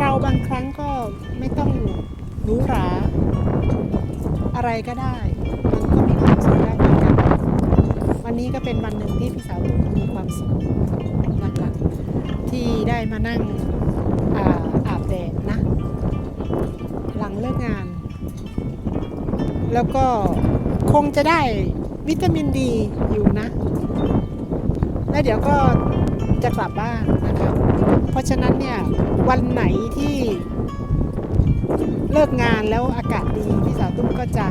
เราบางครั้งก็ไม่ต้องหรูหรา อะไรก็ได้ มันก็มีความสุขได้เหมือนกันวันนี้ก็เป็นวันหนึ่งที่พี่สาวตุ้มมีความสุขหลักๆที่ได้มานั่งอาอาบแดดนะ หลังเลิกงาน แล้วก็คงจะได้วิตามินดีอยู่นะ แล้วเดี๋ยวก็จะกลับบ้านนะคะ เพราะฉะนั้นเนี่ยวันไหนที่เลิกงานแล้วอากาศดีพี่สาวตุ้มก็จะ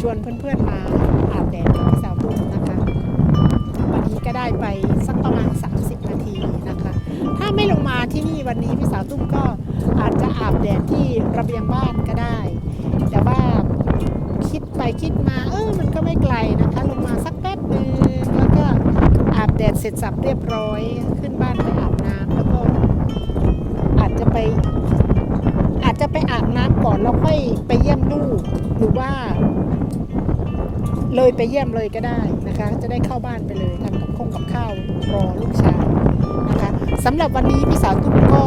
ชวนเพื่อนๆมาอาบแดดกับพี่สาวตุ้มนะคะวันนี้ก็ได้ไปสักประมาณ 30 นาทีนะคะ ถ้าไม่ลงมาที่นี่วันนี้พี่สาวตุ้มก็อาจจะอาบแดดที่ระเบียงบ้านก็ได้ แต่ว่าคิดไปคิดมาเออมันก็ไม่ไกลนะคะ ลงมาสักแป๊บนึงแล้วก็อาบแดดเสร็จสับเรียบร้อย จะไปอาบน้ำก่อนแล้วค่อยไปเยี่ยมลูกหรือว่า เลยไปเยี่ยมเลยก็ได้นะคะ จะได้เข้าบ้านไปเลยทำกับคงกับข้าวรอลูกชายนะคะสำหรับวันนี้พี่สาวตุ้มก็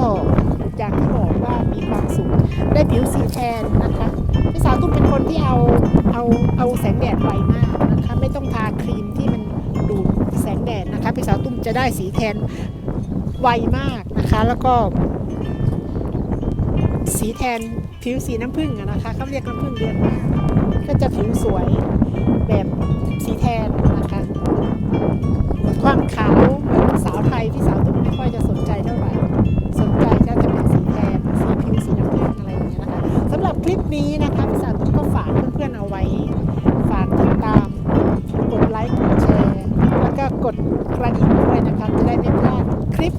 อย่างที่บอกว่ามีความสุขได้ผิวสีแทนนะคะพี่สาวตุ้มเป็นคนที่เอาเอาเอาแสงแดดไวมากนะคะ ไม่ต้องทาครีมที่มันดูดแสงแดดนะคะพี่สาวตุ้มจะได้สีแทนไวมากนะคะ แล้วก็ สีแทนผิวสีน้ำผึ้งนะคะเขาเรียกน้ำผึ้งเดือนหน้าก็จะผิวสวยแบบสีแทนนะคะความขาวสาวไทยที่สาวตุ้มไม่ค่อยจะสนใจเท่าไหร่สนใจก็จะเป็นสีแทนสีผิวสีน้ำผึ้งอะไรอย่างเงี้ยนะคะสำหรับคลิปนี้นะคะสาวตุ้มก็ฝากเพื่อนๆเอาไว้ ฝากติดตามกดไลค์กดแชร์แล้วก็กดกระดิ่งด้วยนะคะจะได้ไม่พลาดคลิป